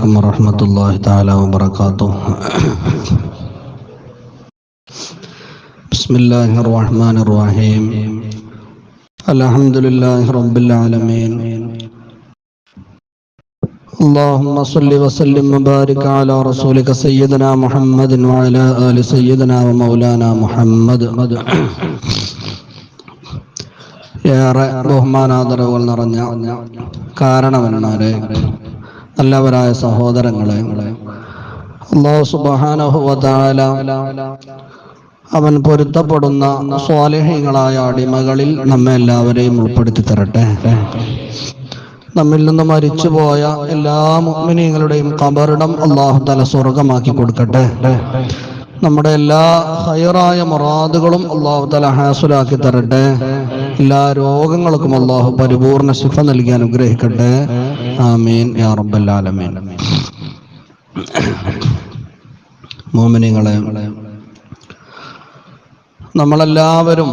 عليكم ورحمة الله تعالى وبركاته بسم الله الرحمن الرحيم الحمد لله رب العالمين اللهم صل وسلم وبارك على رسولك سيدنا محمد وعلى آل سيدنا ومولانا محمد ഏറെ ബഹുമാനാദരവുകൾ നിറഞ്ഞ കാരണവന്മാരെ നല്ലവരായ സഹോദരങ്ങളെ അവൻ പൊരുത്തപ്പെടുന്ന സ്വാലിഹ്യങ്ങളായ അടിമകളിൽ നമ്മെ എല്ലാവരെയും ഉൾപ്പെടുത്തി തരട്ടെ. നമ്മിൽ നിന്ന് മരിച്ചുപോയ എല്ലാ മുഗ്മിനീങ്ങളുടെയും കബറിടം അള്ളാഹു തല സ്വർഗമാക്കി കൊടുക്കട്ടെ. നമ്മുടെ എല്ലാ ഹൈറായ മൊറാദുകളും അള്ളാഹു തല ഹാസുലാക്കി തരട്ടെ. എല്ലാ രോഗങ്ങൾക്കും അള്ളാഹു പരിപൂർണ ശിഫ നൽകി അനുഗ്രഹിക്കട്ടെ. ആമീൻ. യാ മോമിനിങ്ങളെ നമ്മളെല്ലാവരും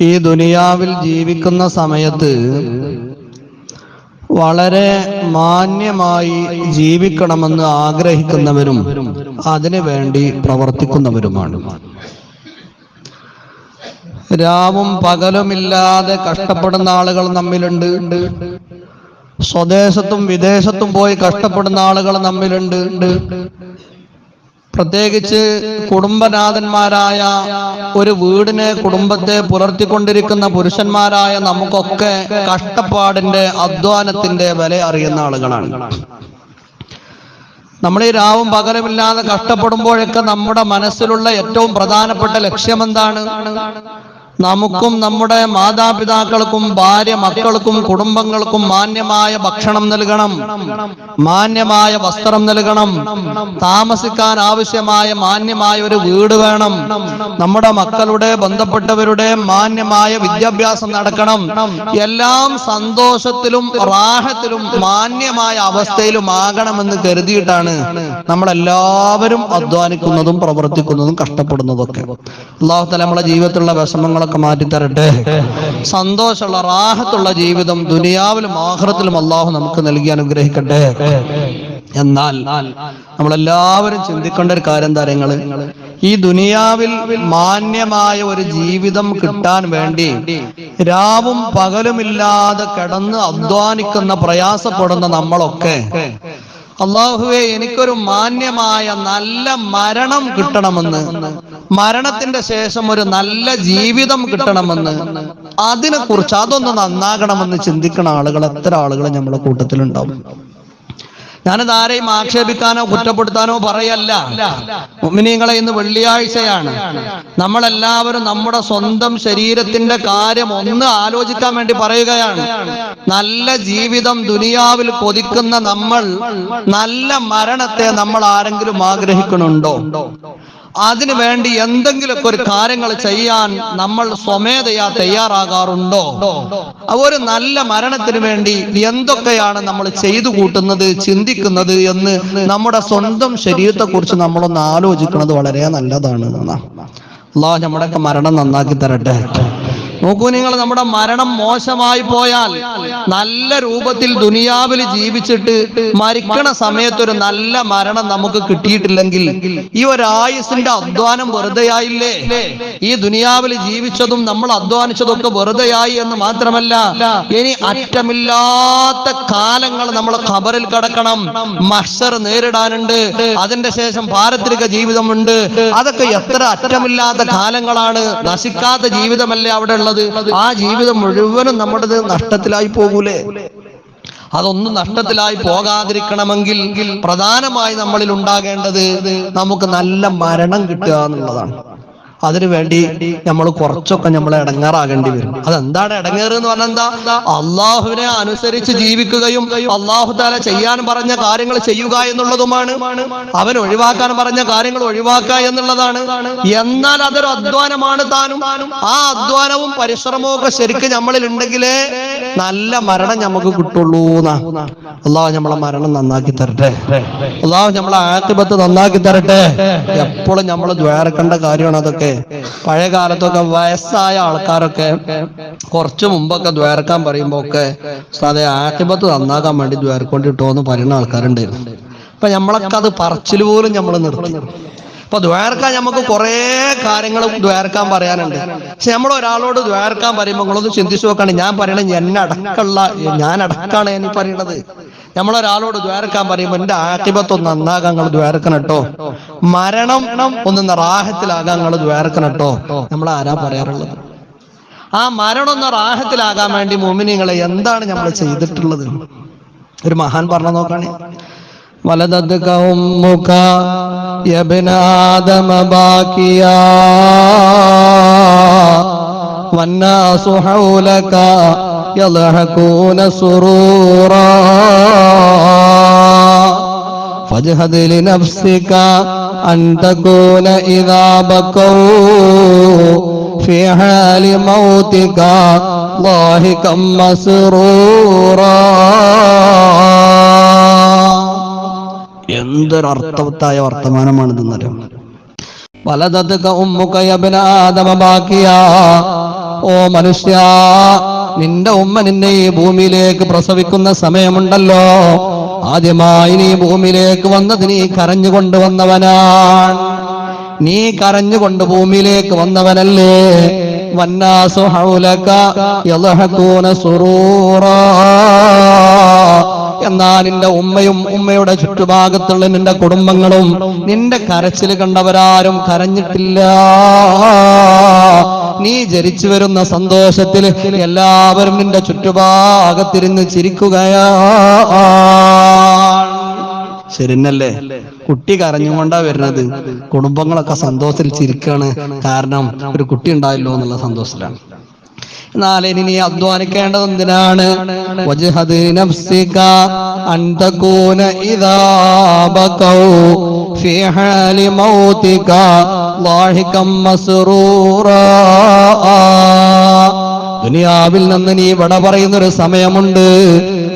ഈ ദുനിയാവിൽ ജീവിക്കുന്ന സമയത്ത് വളരെ മാന്യമായി ജീവിക്കണമെന്ന് ആഗ്രഹിക്കുന്നവരും അതിനു വേണ്ടി പ്രവർത്തിക്കുന്നവരുമാണ്. രാവും പകലുമില്ലാതെ കഷ്ടപ്പെടുന്ന ആളുകൾ നമ്മിലുണ്ട്. സ്വദേശത്തും വിദേശത്തും പോയി കഷ്ടപ്പെടുന്ന ആളുകൾ നമ്മിലുണ്ട്. പ്രത്യേകിച്ച് കുടുംബനാഥന്മാരായ ഒരു വീടിനെ കുടുംബത്തെ പുലർത്തിക്കൊണ്ടിരിക്കുന്ന പുരുഷന്മാരായ നമുക്കൊക്കെ കഷ്ടപ്പാടിന്റെ അധ്വാനത്തിന്റെ വില അറിയുന്ന ആളുകളാണ്. നമ്മൾ ഈ രാവും പകലുമില്ലാതെ കഷ്ടപ്പെടുമ്പോഴൊക്കെ നമ്മുടെ മനസ്സിലുള്ള ഏറ്റവും പ്രധാനപ്പെട്ട ലക്ഷ്യം എന്താണ്? നമുക്കും നമ്മുടെ മാതാപിതാക്കൾക്കും ഭാര്യ മക്കൾക്കും കുടുംബങ്ങൾക്കും മാന്യമായ ഭക്ഷണം നൽകണം. മാന്യമായ വസ്ത്രം നൽകണം. താമസിക്കാൻ ആവശ്യമായ മാന്യമായ ഒരു വീട് വേണം. നമ്മുടെ മക്കളുടെ ബന്ധപ്പെട്ടവരുടെ മാന്യമായ വിദ്യാഭ്യാസം നടക്കണം. എല്ലാം സന്തോഷത്തിലും റാഹത്തിലും മാന്യമായ അവസ്ഥയിലും ആകണമെന്ന് കരുതിയിട്ടാണ് നമ്മളെല്ലാവരും അധ്വാനിക്കുന്നതും പ്രവർത്തിക്കുന്നതും കഷ്ടപ്പെടുന്നതൊക്കെ. തല നമ്മളെ ജീവിതത്തിലുള്ള വിഷമങ്ങളൊക്കെ മാറ്റിത്തരട്ടെ സന്തോഷമുള്ള റാഹത്തുള്ള ജീവിതം ദുനിയാവിലും ആഹ്റത്തിലും അള്ളാഹു നമുക്ക് നൽകി അനുഗ്രഹിക്കട്ടെ. എന്നാൽ നമ്മളെല്ലാവരും ചിന്തിക്കേണ്ട ഒരു കാര്യം താരങ്ങൾ ഈ ദുനിയാവിൽ മാന്യമായ ഒരു ജീവിതം കിട്ടാൻ വേണ്ടി രാവും പകലുമില്ലാതെ കിടന്ന് അധ്വാനിക്കുന്ന പ്രയാസപ്പെടുന്ന നമ്മളൊക്കെ അള്ളാഹുവെ എനിക്കൊരു മാന്യമായ നല്ല മരണം കിട്ടണമെന്ന്. മരണത്തിന്റെ ശേഷം ഒരു നല്ല ജീവിതം കിട്ടണമെന്ന്. അതിനെ കുറിച്ച് അതൊന്ന് നന്നാകണമെന്ന് ചിന്തിക്കുന്ന ആളുകൾ എത്ര ആളുകൾ നമ്മുടെ കൂട്ടത്തിലുണ്ടാവും. ഞാനത് ആരെയും ആക്ഷേപിക്കാനോ കുറ്റപ്പെടുത്താനോ പറയല്ല. മുഅ്മിനീങ്ങളെ ഇന്ന് വെള്ളിയാഴ്ചയാണ്. നമ്മളെല്ലാവരും നമ്മുടെ സ്വന്തം ശരീരത്തിന്റെ കാര്യം ഒന്ന് ആലോചിക്കാൻ വേണ്ടി പറയുകയാണ്. നല്ല ജീവിതം ദുനിയാവിൽ കൊതിക്കുന്ന നമ്മൾ നല്ല മരണത്തെ നമ്മൾ ആരെങ്കിലും ആഗ്രഹിക്കണുണ്ടോ? അതിനു വേണ്ടി എന്തെങ്കിലുമൊക്കെ ഒരു കാര്യങ്ങൾ ചെയ്യാൻ നമ്മൾ സ്വമേധയാ തയ്യാറാകാറുണ്ടോ? ഒരു നല്ല മരണത്തിന് വേണ്ടി എന്തൊക്കെയാണ് നമ്മൾ ചെയ്തു കൂട്ടുന്നത് ചിന്തിക്കുന്നത് എന്ന് നമ്മുടെ സ്വന്തം ശരീരത്തെ കുറിച്ച് നമ്മളൊന്ന് ആലോചിക്കുന്നത് വളരെ നല്ലതാണ് അള്ളാഹ് നമ്മുടെയൊക്കെ മരണം നന്നാക്കി തരട്ടെ. നോക്കൂ നിങ്ങൾ നമ്മുടെ മരണം മോശമായി പോയാൽ നല്ല രൂപത്തിൽ ദുനിയാവിൽ ജീവിച്ചിട്ട് മരിക്കണ സമയത്തൊരു നല്ല മരണം നമുക്ക് കിട്ടിയിട്ടില്ലെങ്കിൽ ഈ ഒരായുസിന്റെ അധ്വാനം വെറുതെയായില്ലേ? ഈ ദുനിയാവിൽ ജീവിച്ചതും നമ്മൾ അധ്വാനിച്ചതൊക്കെ വെറുതെയായി എന്ന് മാത്രമല്ല ഇനി അറ്റമില്ലാത്ത കാലങ്ങൾ നമ്മൾ ഖബറിൽ കടക്കണം മഷർ നേരിടാനുണ്ട് അതിന്റെ ശേഷം പാരത്രിക ജീവിതമുണ്ട്. അതൊക്കെ എത്ര അറ്റമില്ലാത്ത കാലങ്ങളാണ് നശിക്കാത്ത ജീവിതമല്ലേ അവിടെ ഉള്ളത്? ആ ജീവിതം മുഴുവനും നമ്മുടേത് നഷ്ടത്തിലായി പോകൂലേ? അതൊന്നും നഷ്ടത്തിലായി പോകാതിരിക്കണമെങ്കിൽ പ്രധാനമായി നമ്മളിൽ ഉണ്ടാകേണ്ടത് നമുക്ക് നല്ല മരണം കിട്ടുക എന്നുള്ളതാണ്. അതിനു വേണ്ടി നമ്മൾ കുറച്ചൊക്കെ നമ്മൾ ഇടങ്ങാറാകേണ്ടി വരും. അതെന്താണ് ഇടങ്ങേറ് എന്ന് പറഞ്ഞാൽ എന്താ? അള്ളാഹുവിനെ അനുസരിച്ച് ജീവിക്കുകയും അള്ളാഹു താല ചെയ്യാൻ പറഞ്ഞ കാര്യങ്ങൾ ചെയ്യുക എന്നുള്ളതുമാണ്. അവൻ ഒഴിവാക്കാൻ പറഞ്ഞ കാര്യങ്ങൾ ഒഴിവാക്കുക എന്നുള്ളതാണ്. എന്നാൽ അതൊരു അധ്വാനമാണ് താനും. ആ അധ്വാനവും പരിശ്രമവും ഒക്കെ ശരിക്കും നമ്മളിൽ ഉണ്ടെങ്കിലേ നല്ല മരണം നമുക്ക് കിട്ടുള്ളൂ അള്ളാഹു നമ്മളെ മരണം നന്നാക്കി തരട്ടെ. അള്ളാഹു നമ്മളെ ആത്തിപത്ത് നന്നാക്കി തരട്ടെ. എപ്പോഴും നമ്മൾ ദ്വേറക്കേണ്ട കാര്യമാണ് അതൊക്കെ. പഴയ കാലത്തൊക്കെ വയസ്സായ ആൾക്കാരൊക്കെ കുറച്ചു മുമ്പൊക്കെ ദ്വേർക്കാൻ പറയുമ്പോ ഒക്കെ അതെ ആക്കിബത്ത് നന്നാക്കാൻ വേണ്ടി ദ്വേർക്കൊണ്ടിട്ടോ എന്ന് പറയുന്ന ആൾക്കാരുണ്ടായിരുന്നു. അപ്പൊ നമ്മളൊക്കെ അത് പറച്ചിൽ പോലും നമ്മൾ നിർത്തി. അപ്പൊ ദ്വാരക്കാൻ നമുക്ക് കുറെ കാര്യങ്ങൾ ദ്വാരക്കാൻ പറയാനുണ്ട്. പക്ഷെ നമ്മൾ ഒരാളോട് ദ്വാരക്കാൻ പറയുമ്പോൾ നിങ്ങളൊന്ന് ചിന്തിച്ചു നോക്കാണ്. ഞാൻ പറയണത് എന്നെ അടക്കമുള്ള ഞാൻ അടക്കാണ് ഈ പറയണത്. നമ്മളൊരാളോട് ദ്വാരക്കാൻ പറയുമ്പോൾ എന്റെ ആക്കിപത്തൊന്ന് നന്നാകാൻ നിങ്ങൾ ദ്വാരക്കണം കേട്ടോ. മരണം ഒന്ന് റാഹത്തിലാകാൻ നിങ്ങൾ ദ്വാരക്കണം കേട്ടോ. നമ്മൾ ആരാ പറയാറുള്ളത്? ആ മരണം ഒന്ന് റാഹത്തിലാകാൻ വേണ്ടി മോമിനിങ്ങളെ എന്താണ് നമ്മൾ ചെയ്തിട്ടുള്ളത്? ഒരു മഹാൻ പറഞ്ഞു നോക്കാണേ. ولدتك أمك يا ابن آدم باكيا والناس حولك يضحكون سرورا فاجهد لنفسك أن تكون إذا بكوا في حال موتك ضاحكا مسرورا എന്തൊരർത്ഥവത്തായ വർത്തമാനമാണിതെന്നറിയാം? വലതക ഉമ്മുക്കയബനാദമബാക്കിയ ഓ മനുഷ്യ നിന്റെ ഉമ്മ നിന്നെ ഈ ഭൂമിയിലേക്ക് പ്രസവിക്കുന്ന സമയമുണ്ടല്ലോ. ആദ്യമായി നീ ഭൂമിയിലേക്ക് വന്നത് നീ കരഞ്ഞുകൊണ്ട് വന്നവനാണ് നീ കരഞ്ഞുകൊണ്ട് ഭൂമിയിലേക്ക് വന്നവനല്ലേ. വന്നാസു ഹൗലക സുറൂറാ. എന്നാ നിന്റെ ഉമ്മയും ഉമ്മയുടെ ചുറ്റുഭാഗത്തുള്ള നിന്റെ കുടുംബങ്ങളും നിന്റെ കരച്ചിൽ കണ്ടവരാരും കരഞ്ഞിട്ടില്ല. നീ ജരിച്ചു വരുന്ന സന്തോഷത്തിൽ എല്ലാവരും നിന്റെ ചുറ്റുഭാഗത്തിരുന്ന് ചിരിക്കുകയാ ശരിന്നല്ലേ കുട്ടി കരഞ്ഞുകൊണ്ടാ വരുന്നത്. കുടുംബങ്ങളൊക്കെ സന്തോഷത്തിൽ ചിരിക്കാണ് കാരണം ഒരു കുട്ടി ഉണ്ടായല്ലോ എന്നുള്ള സന്തോഷത്തിലാണ്. എന്നാൽ നീ അധ്വാനിക്കേണ്ടത് എന്തിനാണ് ദുനിയാവിൽ നിന്ന് നീ വിട പറയുന്ന ഒരു സമയമുണ്ട്.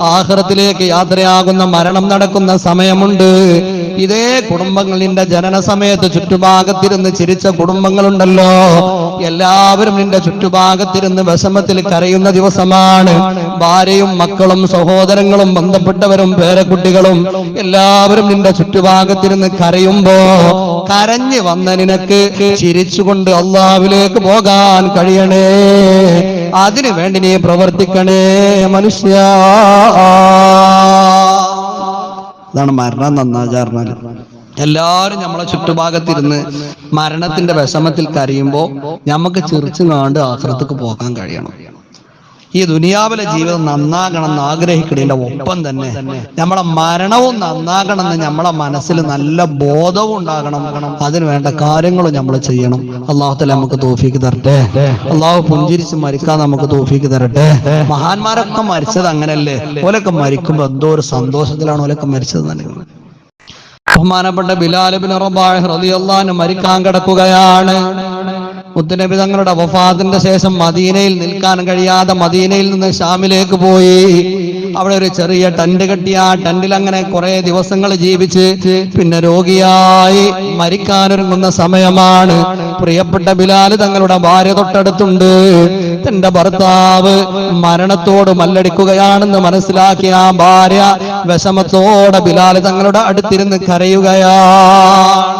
ആഹ്റത്തിലേക്ക് യാത്രയാകുന്ന മരണം നടക്കുന്ന സമയമുണ്ട്. ഇതേ കുടുംബങ്ങൾ നിന്റെ ജനന സമയത്ത് ചുറ്റുഭാഗത്തിരുന്ന് ചിരിച്ച കുടുംബങ്ങളുണ്ടല്ലോ. എല്ലാവരും നിന്റെ ചുറ്റുഭാഗത്തിരുന്ന് വിഷമത്തിൽ കരയുന്ന ദിവസമാണ്. ഭാര്യയും മക്കളും സഹോദരങ്ങളും ബന്ധപ്പെട്ടവരും പേരക്കുട്ടികളും എല്ലാവരും നിന്റെ ചുറ്റുഭാഗത്തിരുന്ന് കരയുമ്പോ കരഞ്ഞു വന്ന നിനക്ക് ചിരിച്ചുകൊണ്ട് അള്ളാവിലേക്ക് പോകാൻ കഴിയണേ. അതിനു വേണ്ടി നീ പ്രവർത്തിക്കണേ മനുഷ്യ. അതാണ് മരണം നന്നാചാരണം എല്ലാവരും നമ്മളെ ചുറ്റുഭാഗത്തിരുന്ന് മരണത്തിന്റെ വിഷമത്തിൽ കരയുമ്പോ നമുക്ക് ചിറിച്ചു കാണ്ട് ആശ്രത്തേക്ക് പോകാൻ കഴിയണം. ഈ ദുനിയാവിലെ ജീവിതം നന്നാകണം എന്ന് ആഗ്രഹിക്കണതിന്റെ ഒപ്പം തന്നെ നമ്മളെ മരണവും നന്നാകണം എന്ന് നമ്മളെ മനസ്സിൽ നല്ല ബോധവും ഉണ്ടാകണം. അതിന് വേണ്ട കാര്യങ്ങളും നമ്മൾ ചെയ്യണം. അള്ളാഹുത്തല നമുക്ക് തോഫിക്ക് തരട്ടെ. അള്ളാഹു പുഞ്ചിരിച്ച് മരിക്കാൻ നമുക്ക് തോഫിക്ക് തരട്ടെ. മഹാന്മാരൊക്കെ മരിച്ചത് അങ്ങനല്ലേ? ഓലൊക്കെ മരിക്കുമ്പോ എന്തോ ഒരു സന്തോഷത്തിലാണ് ഓലൊക്കെ മരിച്ചത് തന്നെ ബഹുമാനപ്പെട്ട ബിലാലിബിൻ റബാഹ് റളിയല്ലാഹു മരിക്കാൻ കിടക്കുകയാണ്. മുത്തുനബി തങ്ങളുടെ വഫാദിന്റെ ശേഷം മദീനയിൽ നിൽക്കാൻ കഴിയാതെ മദീനയിൽ നിന്ന് ഷാമിലേക്ക് പോയി. അവിടെ ഒരു ചെറിയ ടെന്റ് കെട്ടിയ ടെന്റിൽ അങ്ങനെ കുറെ ദിവസങ്ങൾ ജീവിച്ച് പിന്നെ രോഗിയായി മരിക്കാനൊരുങ്ങുന്ന സമയമാണ്. പ്രിയപ്പെട്ട ബിലാൽ തങ്ങളുടെ ഭാര്യ തൊട്ടടുത്തുണ്ട്. തന്റെ ഭർത്താവ് മരണത്തോട് മല്ലടിക്കുകയാണെന്ന് മനസ്സിലാക്കിയ ആ ഭാര്യ വിഷമത്തോടെ ബിലാൽ തങ്ങളുടെ അടുത്തിരുന്ന് കരയുകയാണ്.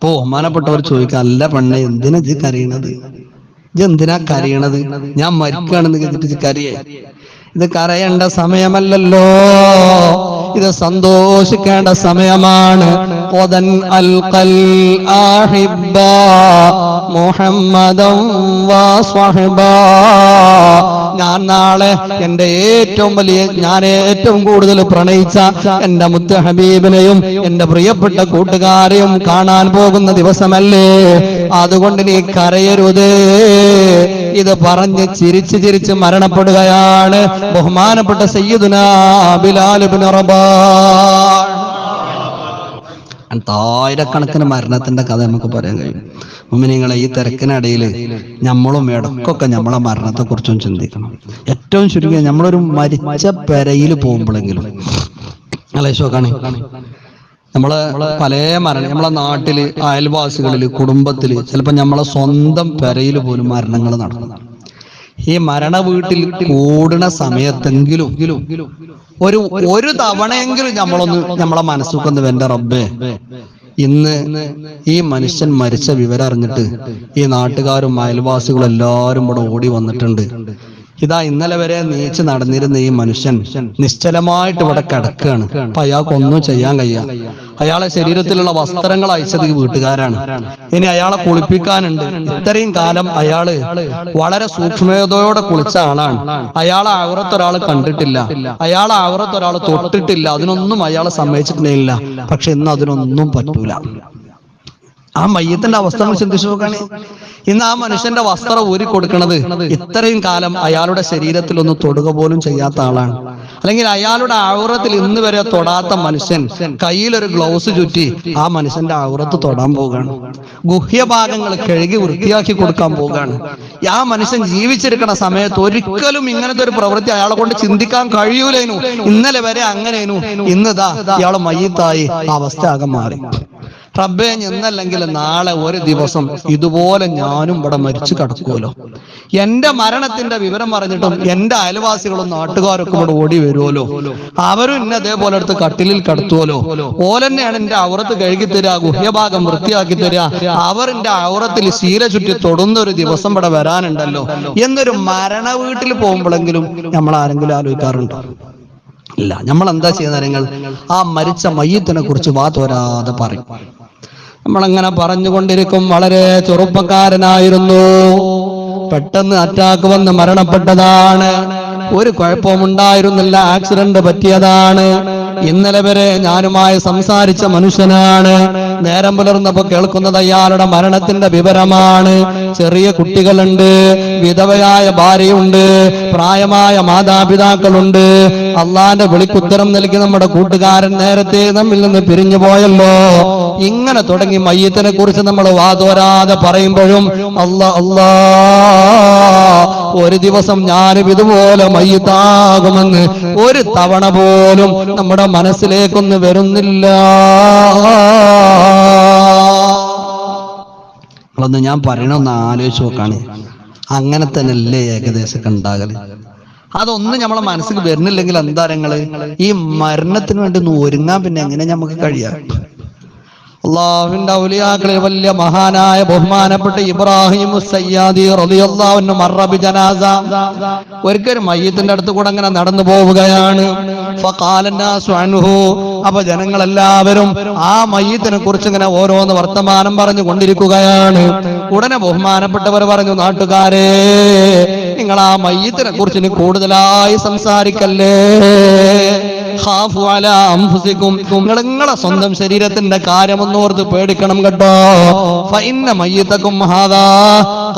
അപ്പോ ബഹുമാനപ്പെട്ടവർ ചോദിക്കുക അല്ല പെണ്ണെ എന്തിനാ ഇത് കരയണത്? ഇത് എന്തിനാ കരയണത്? ഞാൻ മരിക്കുകയാണെന്ന് കേട്ടിട്ട് ഇത് കരയേ. ഇത് കരയേണ്ട സമയമല്ലല്ലോ. ഇത് സന്തോഷിക്കേണ്ട സമയമാണ്. ഒതൻ അൽഖൽ ആഹിബ്ബ മുഹമ്മദം വാ സ്വഹബാ. ഞാൻ നാളെ എന്റെ ഏറ്റവും വലിയ ഞാൻ ഏറ്റവും കൂടുതൽ പ്രണയിച്ച എന്റെ മുത്ത ഹബീബിനെയും എന്റെ പ്രിയപ്പെട്ട കൂട്ടുകാരെയും കാണാൻ പോകുന്ന ദിവസമല്ലേ? അതുകൊണ്ട് നീ കരയരുത്. ഇത് പറഞ്ഞ് ചിരിച്ച് ചിരിച്ച് മരണപ്പെടുകയാണ് ബഹുമാനപ്പെട്ട സയ്യിദുന ബിലാലുബിൻ റബാ ആയിരക്കണക്കിന് മരണത്തിന്റെ കഥ നമുക്ക് പറയാൻ കഴിയും. മുമ്പിനിങ്ങളെ ഈ തിരക്കിനിടയിൽ നമ്മളും ഇടക്കൊക്കെ നമ്മളെ മരണത്തെ കുറിച്ചും ചിന്തിക്കണം. ഏറ്റവും ചുരുങ്ങിയ നമ്മളൊരു മരിച്ച പെരയിൽ പോകുമ്പോഴെങ്കിലും. അല്ലേ നമ്മൾ പല മരണം നമ്മളെ നാട്ടിൽ അയൽവാസികളിൽ കുടുംബത്തിൽ ചിലപ്പോ നമ്മളെ സ്വന്തം പെരയിൽ പോലും മരണങ്ങൾ നടക്കുന്നു ഈ മരണ വീട്ടിൽ കൂടുന്ന സമയത്തെങ്കിലും ഒരു ഒരു തവണയെങ്കിലും നമ്മളൊന്ന് നമ്മളെ മനസ്സുക്കൊന്ന് വെന്റെ റബ്ബേ. ഇന്ന് ഈ മനുഷ്യൻ മരിച്ച വിവരം അറിഞ്ഞിട്ട് ഈ നാട്ടുകാരും അയൽവാസികളും എല്ലാവരും ഇവിടെ ഓടി വന്നിട്ടുണ്ട്. ഇതാ ഇന്നലെ വരെ നീച്ച് നടന്നിരുന്ന ഈ മനുഷ്യൻ നിശ്ചലമായിട്ട് ഇവിടെ കിടക്കുകയാണ്. അപ്പൊ അയാൾക്കൊന്നും ചെയ്യാൻ കഴിയാ. അയാളെ ശരീരത്തിലുള്ള വസ്ത്രങ്ങൾ അയച്ചത് ഈ വീട്ടുകാരാണ്. ഇനി അയാളെ കുളിപ്പിക്കാനുണ്ട്. ഇത്രയും കാലം അയാൾ വളരെ സൂക്ഷ്മതയോടെ കുളിച്ച ആളാണ്. അയാളെ ആവറത്തൊരാൾ കണ്ടിട്ടില്ല. അയാളെ ആവറത്തൊരാൾ തൊട്ടിട്ടില്ല. അതിനൊന്നും അയാളെ സമ്മതിച്ചിട്ടില്ല. പക്ഷെ ഇന്ന് അതിനൊന്നും പറ്റൂല. ആ മയ്യത്തിന്റെ അവസ്ഥ നമ്മൾ ചിന്തിച്ചു നോക്കാണ്. ഇന്ന് ആ മനുഷ്യന്റെ വസ്ത്രം ഊരി കൊടുക്കുന്നത് ഇത്രയും കാലം അയാളുടെ ശരീരത്തിൽ ഒന്ന് തൊടുക പോലും ചെയ്യാത്ത ആളാണ്. അല്ലെങ്കിൽ അയാളുടെ ആവുറത്തിൽ ഇന്ന് വരെ തൊടാത്ത മനുഷ്യൻ കയ്യിലൊരു ഗ്ലൗസ് ചുറ്റി ആ മനുഷ്യന്റെ ആവുറത്ത് തൊടാൻ പോവുകയാണ്. ഗുഹ്യഭാഗങ്ങൾ കഴുകി വൃത്തിയാക്കി കൊടുക്കാൻ പോവുകയാണ്. ആ മനുഷ്യൻ ജീവിച്ചിരിക്കുന്ന സമയത്ത് ഒരിക്കലും ഇങ്ങനത്തെ ഒരു പ്രവൃത്തി അയാളെ കൊണ്ട് ചിന്തിക്കാൻ കഴിയൂലേനു. ഇന്നലെ വരെ അങ്ങനെയനു ഇന്നതാ ഇയാളെ മയ്യത്തായി. അവസ്ഥ ആകെ മാറി. റബ്ബേ ഇന്നല്ലെങ്കിൽ നാളെ ഒരു ദിവസം ഇതുപോലെ ഞാനും ഇവിടെ മരിച്ചു കിടക്കുമല്ലോ. എന്റെ മരണത്തിന്റെ വിവരം പറഞ്ഞിട്ടും എന്റെ അയൽവാസികളും നാട്ടുകാരൊക്കെ ഇവിടെ ഓടി വരുമല്ലോ. അവരും എന്നെ അതേപോലെ എടുത്ത് കട്ടിലിൽ കടത്തുമല്ലോ. ഓലെന്നെയാണ് എന്റെ ഔറത്ത് കഴുകി തരിക ഗുഹ്യഭാഗം വൃത്തിയാക്കി തരിക. അവർ എന്റെ ഔറത്തിൽ ശീല ചുറ്റി തൊടുന്ന ഒരു ദിവസം ഇവിടെ വരാനുണ്ടല്ലോ. എന്നൊരു മരണ വീട്ടിൽ പോകുമ്പോഴെങ്കിലും നമ്മൾ ആരെങ്കിലും ആലോചിക്കാറുണ്ടോ? ഇല്ല. നമ്മൾ എന്താ ചെയ്യുന്ന ആ മരിച്ച മയ്യത്തിനെ കുറിച്ച് വാ തോരാതെ പറയും. നമ്മളങ്ങനെ പറഞ്ഞുകൊണ്ടിരിക്കും. വളരെ ചെറുപ്പക്കാരനായിരുന്നു. പെട്ടെന്ന് അറ്റാക്ക് വന്ന് മരണപ്പെട്ടതാണ്. ഒരു കുഴപ്പമുണ്ടായിരുന്നില്ല. ആക്സിഡന്റ് പറ്റിയതാണ്. ഇന്നലെ വരെ ഞാനുമായി സംസാരിച്ച മനുഷ്യനാണ്. നേരം പുലർന്നപ്പോ കേൾക്കുന്നത് അയാളുടെ മരണത്തിന്റെ വിവരമാണ്. ചെറിയ കുട്ടികളുണ്ട് വിധവയായ ഭാര്യയുണ്ട് പ്രായമായ മാതാപിതാക്കളുണ്ട്. അള്ളാന്റെ വിളിക്കുത്തരം നൽകി നമ്മുടെ കൂട്ടുകാരൻ നേരത്തെ നമ്മിൽ നിന്ന് പിരിഞ്ഞു പോയല്ലോ. ഇങ്ങനെ തുടങ്ങി മയ്യത്തിനെ കുറിച്ച് നമ്മൾ വാതോരാതെ പറയുമ്പോഴും അല്ല അല്ലാ ഒരു ദിവസം ഞാനും ഇതുപോലെ മയ്യത്താകുമെന്ന് ഒരു തവണ പോലും നമ്മുടെ മനസ്സിലേക്കൊന്ന് വരുന്നില്ല. നിങ്ങളൊന്ന് ഞാൻ പറയണമെന്ന് ആലോചിച്ച് നോക്കാണ്. അങ്ങനെ തന്നെ അല്ലേ ഏകദേശം ഉണ്ടാകൽ? അതൊന്നും നമ്മളെ മനസ്സിൽ വരുന്നില്ലെങ്കിൽ എന്താ ഈ മരണത്തിന് വേണ്ടി ഒന്ന് ഒരുങ്ങാൻ പിന്നെ എങ്ങനെ നമുക്ക് കഴിയാം? അള്ളാഹുവിന്റെ ഔലിയാക്കളെ വലിയ മഹാനായ ബഹുമാനപ്പെട്ട ഇബ്രാഹിം സയ്യാദി റലിയല്ലാവിന് മറബി ജനാസ. ഒരിക്കലും മയ്യത്തിന്റെ അടുത്ത് കൂടെ അങ്ങനെ നടന്നു പോവുകയാണ്. അപ്പൊ ജനങ്ങളെല്ലാവരും ആ മയ്യത്തിനെ കുറിച്ച് ഇങ്ങനെ ഓരോന്ന് വർത്തമാനം പറഞ്ഞു കൊണ്ടിരിക്കുകയാണ്. ഉടനെ ബഹുമാനപ്പെട്ടവർ പറഞ്ഞു നാട്ടുകാരെ നിങ്ങൾ ആ മയ്യത്തിനെ കുറിച്ച് ഇനി കൂടുതലായി സംസാരിക്കല്ലേ? നിങ്ങൾ നിങ്ങളെ സ്വന്തം ശരീരത്തിന്റെ കാര്യമൊന്നും കാര്യമൊന്നോർത്ത് പേടിക്കണം കേട്ടോ. ഫഇന്ന മയ്യത്തക്കും ഹാദാ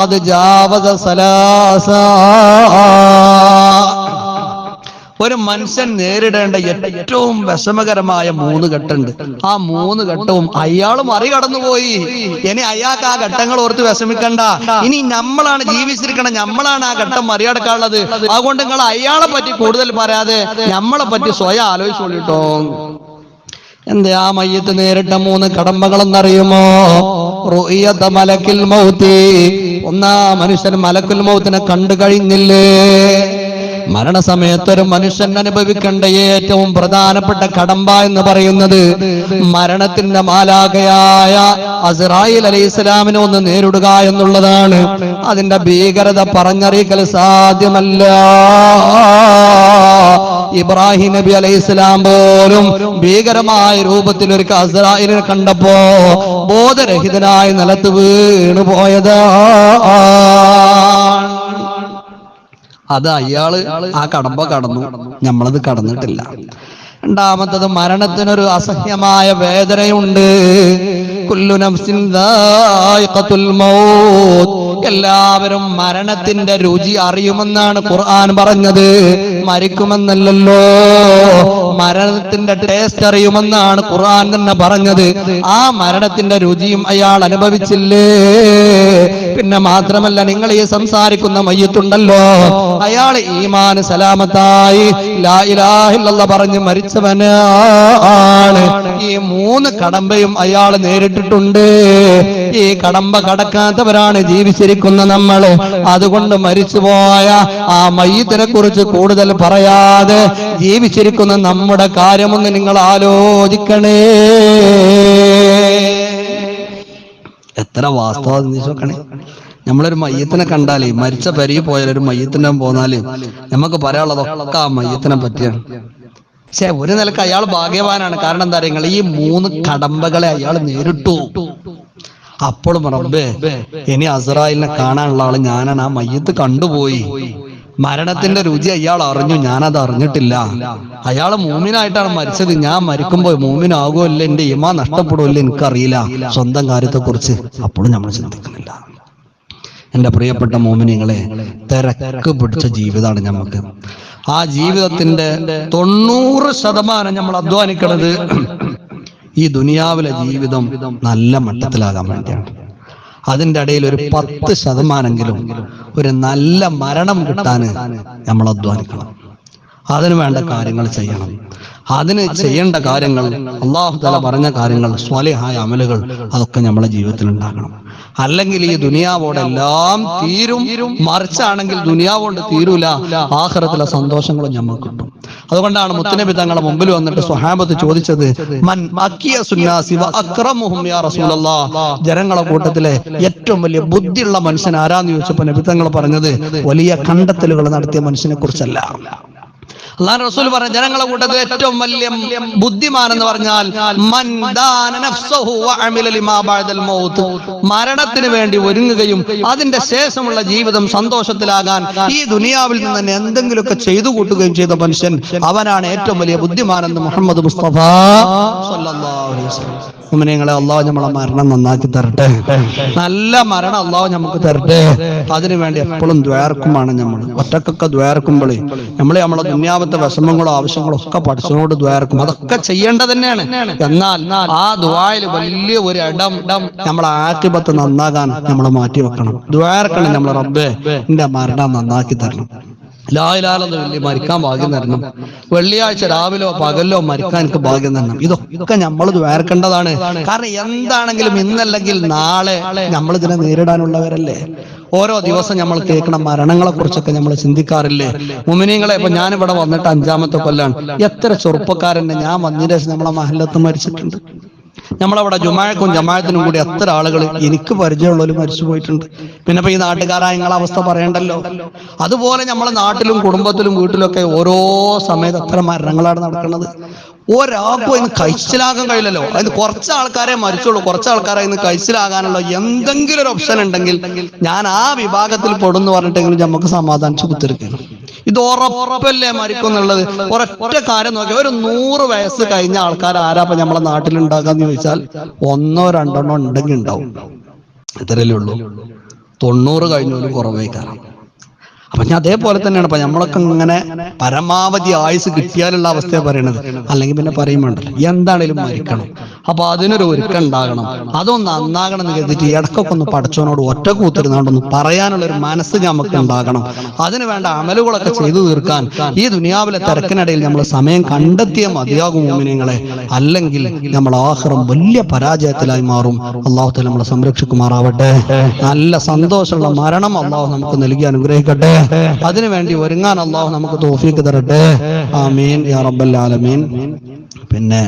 ഖദ് ജാവസ സലാസ. ഒരു മനുഷ്യൻ നേരിടേണ്ട ഏറ്റവും വിഷമകരമായ മൂന്ന് ഘട്ടമുണ്ട്. ആ മൂന്ന് ഘട്ടവും അയാൾ മറികടന്നുപോയി. ഇനി അയാൾക്ക് ആ ഘട്ടങ്ങൾ ഓർത്ത് വിഷമിക്കണ്ട. ഇനി നമ്മളാണ് ജീവിച്ചിരിക്കണം നമ്മളാണ് ആ ഘട്ടം മറികടക്കാനുള്ളത്. അതുകൊണ്ട് നിങ്ങൾ അയാളെ പറ്റി കൂടുതൽ പറയാതെ നമ്മളെ പറ്റി സ്വയം ആലോചിച്ചോളിട്ടോ എന്തേ ആ മയ്യത്ത് നേരിട്ട മൂന്ന് കടമ്പകളെന്നറിയുമോ? റുഇയത മലക്കിൽ മൗത്തി. ഒന്നാ മനുഷ്യൻ മലക്കുൽ മൗത്തിനെ കണ്ടു കഴിഞ്ഞില്ലേ? മരണസമയത്ത് ഒരു മനുഷ്യൻ അനുഭവിക്കേണ്ട ഏറ്റവും പ്രധാനപ്പെട്ട കടമ്പ എന്ന് പറയുന്നത് മരണത്തിന്റെ മാലാകയായ അസറായിൽ അലൈഹി ഇസ്ലാമിനെ ഒന്ന് നേരിടുക എന്നുള്ളതാണ്. അതിന്റെ ഭീകരത പറഞ്ഞറിയിക്കൽ സാധ്യമല്ല. ഇബ്രാഹിം നബി അലൈഹി ഇസ്ലാം പോലും ഭീകരമായ രൂപത്തിൽ ഒരു കസറായിനെ കണ്ടപ്പോ ബോധരഹിതനായ നിലത്ത് വീണു പോയതാ അത് അയാൾ ആ കടമ്പ കടന്നു. നമ്മളത് കടന്നിട്ടില്ല. രണ്ടാമത്തത് മരണത്തിനൊരു അസഹ്യമായ വേദനയുണ്ട്. എല്ലാവരും മരണത്തിന്റെ രുചി അറിയുമെന്നാണ് ഖുർആൻ പറഞ്ഞത്. മരിക്കുമെന്നല്ലല്ലോ. മരണത്തിന്റെ ടേസ്റ്റ് അറിയുമെന്നാണ് ഖുർആൻ തന്നെ പറഞ്ഞത്. ആ മരണത്തിന്റെ രുചിയും അയാൾ അനുഭവിച്ചില്ലേ? പിന്നെ മാത്രമല്ല നിങ്ങൾ ഈ സംസാരിക്കുന്ന മയ്യത്തുണ്ടല്ലോ. അയാൾ ഈമാൻ സലാമത്തായി. പറഞ്ഞ് മരിച്ചവന് ആണ്. ഈ മൂന്ന് കടമ്പയും അയാൾ നേരിട്ടിട്ടുണ്ട്. ഈ കടമ്പ കടക്കാത്തവരാണ് ജീവിച്ചിരിക്കുന്ന നമ്മൾ അതുകൊണ്ട് മരിച്ചുപോയ ആ മയ്യത്തിനെ കുറിച്ച് കൂടുതൽ പറയാതെ ജീവിച്ചിരിക്കുന്ന നമ്മുടെ കാര്യമൊന്ന് നിങ്ങൾ ആലോചിക്കണേ. എത്ര വാസ്തവം നോക്കണേ നമ്മളൊരു മയ്യത്തിനെ കണ്ടാലേ മരിച്ച പെരിയ പോയാൽ ഒരു മയ്യത്തിനെ പോന്നാൽ നമുക്ക് പറയാനുള്ളതൊക്കെ ആ മയ്യത്തിനെ പറ്റിയാണ്. പക്ഷെ ഒരു നിലയ്ക്ക് അയാൾ ഭാഗ്യവാനാണ്. കാരണം എന്താ പറയുക ഈ മൂന്ന് കടമ്പകളെ അയാൾ നേരിട്ടു. അപ്പോഴും റബ്ബേ ഇനി അസറായിലിനെ കാണാനുള്ള ആൾ ഞാനാണ്. ആ മയ്യത്ത് കണ്ടുപോയി. മരണത്തിന്റെ രുചി അയാൾ അറിഞ്ഞു. ഞാനത് അറിഞ്ഞിട്ടില്ല. അയാൾ മൂമിനായിട്ടാണ് മരിച്ചത്. ഞാൻ മരിക്കുമ്പോൾ മൂമിനാകുമല്ലോ? എന്റെ ഇമ നഷ്ടപ്പെടുമല്ലോ? എനിക്കറിയില്ല. സ്വന്തം കാര്യത്തെ കുറിച്ച് അപ്പോഴും നമ്മൾ ചിന്തിക്കുന്നില്ല. എന്റെ പ്രിയപ്പെട്ട മോമിനിങ്ങളെ തിരക്ക് പിടിച്ച ജീവിതമാണ് നമുക്ക് ആ ജീവിതത്തിന്റെ തൊണ്ണൂറ് ശതമാനം നമ്മൾ അധ്വാനിക്കണത് ഈ ദുനിയാവിലെ ജീവിതം നല്ല മട്ടത്തിലാകാൻ വേണ്ടിയാണ്. അതിന്റെ ഇടയിൽ ഒരു പത്ത് ശതമാനെങ്കിലും ഒരു നല്ല മരണം കിട്ടാൻ നമ്മൾ അധ്വാനിക്കണം. അതിനു വേണ്ട കാര്യങ്ങൾ ചെയ്യണം. അതിന് ചെയ്യേണ്ട കാര്യങ്ങൾ അള്ളാഹു തല പറഞ്ഞ കാര്യങ്ങൾ സ്വാലിഹായ അമലുകൾ അതൊക്കെ നമ്മളെ ജീവിതത്തിൽ ഉണ്ടാകണം. അല്ലെങ്കിൽ ഈ ദുനിയാവോടെല്ലാം തീരും. മറിച്ചാണെങ്കിൽ ദുനിയാവോണ്ട് തീരൂല. ആഹ്റത്തിലെ സന്തോഷങ്ങളും നമുക്ക് കിട്ടും. അതുകൊണ്ടാണ് മുത്തനബി തങ്ങളെ മുമ്പിൽ വന്നിട്ട് സ്വഹാബത്ത് ചോദിച്ചത് മൻ ജനങ്ങളെ കൂട്ടത്തിലെ ഏറ്റവും വലിയ ബുദ്ധിയുള്ള മനുഷ്യൻ ആരാന്ന് ചോദിച്ചപ്പോ നബി തങ്ങൾ പറഞ്ഞത് വലിയ കണ്ടെത്തലുകൾ നടത്തിയ മനുഷ്യനെ കുറിച്ചല്ല റസൂൽ പറഞ്ഞ ജനങ്ങളെ കൂട്ടത്തിൽ ഏറ്റവും വലിയ ബുദ്ധിമാൻ എന്ന് പറഞ്ഞാൽ മൻ മരണത്തിന് വേണ്ടി ഒരുങ്ങുകയും അതിന്റെ ശേഷമുള്ള ജീവിതം സന്തോഷത്തിലാകാൻ ഈ ദുനിയാവിൽ നിന്ന് തന്നെ എന്തെങ്കിലുമൊക്കെ ചെയ്തു കൂട്ടുകയും ചെയ്ത മനുഷ്യൻ അവനാണ് ഏറ്റവും വലിയ ബുദ്ധിമാൻ എന്ന് മുഹമ്മദ് മുസ്തഫ ഉമ്മനെങ്ങളെ അള്ളാഹു നമ്മളെ മരണം നന്നാക്കി തരട്ടെ. നല്ല മരണം അള്ളാഹു നമുക്ക് തരട്ടെ. അതിനു വേണ്ടി എപ്പോഴും ദ്വേർക്കുമാണ് നമ്മൾ. ഒറ്റക്കൊക്കെ ദ്വേർക്കുമ്പോഴേ നമ്മളെ നമ്മളെ ദുന്യാവത്തെ വിഷമങ്ങളോ ആവശ്യങ്ങളോ ഒക്കെ പഠിച്ചതിനോട് ദ്വാരക്കും അതൊക്കെ ചെയ്യേണ്ടത് തന്നെയാണ്. എന്നാൽ ആ ദ്വായിൽ വലിയ ഒരു ഇടം നമ്മളെ ആക്കിപത്ത് നന്നാകാൻ നമ്മൾ മാറ്റി വെക്കണം ദ്വേർക്കണം നമ്മളെ റബ്ബേ. എന്റെ മരണം നന്നാക്കി തരണം. ലായിലാലെന്ന് വലിയ മരിക്കാൻ ഭാഗ്യം തരണം. വെള്ളിയാഴ്ച രാവിലോ പകലോ മരിക്കാൻ എനിക്ക് ഭാഗ്യം തരണം. ഇതൊക്കെ നമ്മൾ വേർക്കേണ്ടതാണ്. കാരണം എന്താണെങ്കിലും ഇന്നല്ലെങ്കിൽ നാളെ നമ്മൾ ഇതിനെ നേരിടാനുള്ളവരല്ലേ? ഓരോ ദിവസം നമ്മൾ കേൾക്കുന്ന മരണങ്ങളെ കുറിച്ചൊക്കെ നമ്മൾ ചിന്തിക്കാറില്ലേ? മുമിനിങ്ങളെ ഇപ്പൊ ഞാനിവിടെ വന്നിട്ട് അഞ്ചാമത്തെ കൊല്ലാണ്. എത്ര ചെറുപ്പക്കാരനെ ഞാൻ ശേഷം നമ്മളെ മഹലത്ത് മരിച്ചിട്ടുണ്ട്. നമ്മളവിടെ ജുമാഴക്കും ജമാഴത്തിനും കൂടി അത്ര ആളുകൾ എനിക്ക് പരിചയമുള്ളവർ മരിച്ചു പോയിട്ടുണ്ട് പിന്നെ ഇപ്പൊ ഈ നാട്ടുകാരായ നിങ്ങളെ അവസ്ഥ പറയണ്ടല്ലോ? അതുപോലെ നമ്മളെ നാട്ടിലും കുടുംബത്തിലും വീട്ടിലൊക്കെ ഓരോ സമയത്ത് അത്ര മരണങ്ങളാണ് നടക്കുന്നത്. ഒരാൾക്കും ഇന്ന് കഴിച്ചിലാകാൻ കഴിയില്ലല്ലോ. അതിന് കുറച്ച് ആൾക്കാരെ മരിച്ചുള്ളൂ. കുറച്ച് ആൾക്കാരെ ഇന്ന് കഴിച്ചിലാകാനുള്ള എന്തെങ്കിലും ഒരു ഓപ്ഷൻ ഉണ്ടെങ്കിൽ ഞാൻ ആ വിഭാഗത്തിൽ പെടുന്നു പറഞ്ഞിട്ടെങ്കിലും നമുക്ക് സമാധാനിച്ചു കുത്തിരിക്കണം ഇത് ഉറപ്പല്ലേ മരിക്കുന്നുള്ളത് ഒരൊറ്റ കാര്യം നോക്കി. ഒരു നൂറ് വയസ്സ് കഴിഞ്ഞ ആൾക്കാർ ആരാപ്പ നമ്മളെ നാട്ടിൽ ഉണ്ടാകാന്ന് ചോദിച്ചാൽ ഒന്നോ രണ്ടെണ്ണോ ഉണ്ടെങ്കിൽ ഉണ്ടാവും. ഇത്രയല്ലേ ഉള്ളൂ. തൊണ്ണൂറ് കഴിഞ്ഞാലും കുറവേ കാരണം അപ്പൊ ഞാൻ അതേപോലെ തന്നെയാണ് അപ്പൊ നമ്മളൊക്കെ ഇങ്ങനെ പരമാവധി ആയുസ് കിട്ടിയാലുള്ള അവസ്ഥയെ പറയണത് അല്ലെങ്കിൽ പിന്നെ പറയുമ്പോണ്ടല്ലോ എന്താണേലും മരിക്കണം. അപ്പൊ അതിനൊരു ഒരുക്കം ഉണ്ടാകണം. അതൊന്ന് നന്നാകണം എന്ന് കരുതിയിട്ട് ഇടക്കൊക്കെ ഒന്ന് പഠിച്ചവനോട് ഒറ്റ കൂത്തിരുന്നോണ്ടൊന്ന് പറയാനുള്ള ഒരു മനസ്സ് നമുക്ക് ഉണ്ടാകണം. അതിന് വേണ്ട അമലുകളൊക്കെ ചെയ്തു തീർക്കാൻ ഈ ദുനിയാവിലെ തിരക്കിനിടയിൽ നമ്മൾ സമയം കണ്ടെത്തിയ മതിയാകും മോമിനങ്ങളെ. അല്ലെങ്കിൽ നമ്മൾ ആഹ്റം വലിയ പരാജയത്തിലായി മാറും. അള്ളാഹു തല നമ്മളെ സംരക്ഷിക്കുമാറാവട്ടെ. നല്ല സന്തോഷമുള്ള മരണം അള്ളാഹു നമുക്ക് നൽകി അനുഗ്രഹിക്കട്ടെ. അതിനു വേണ്ടി ഒരുങ്ങാൻ അള്ളാഹു നമുക്ക് തോഫീക്ക് തരട്ടെ. ആമീൻ. യാ റബ്ബൽ ആലമീൻ. പിന്നെ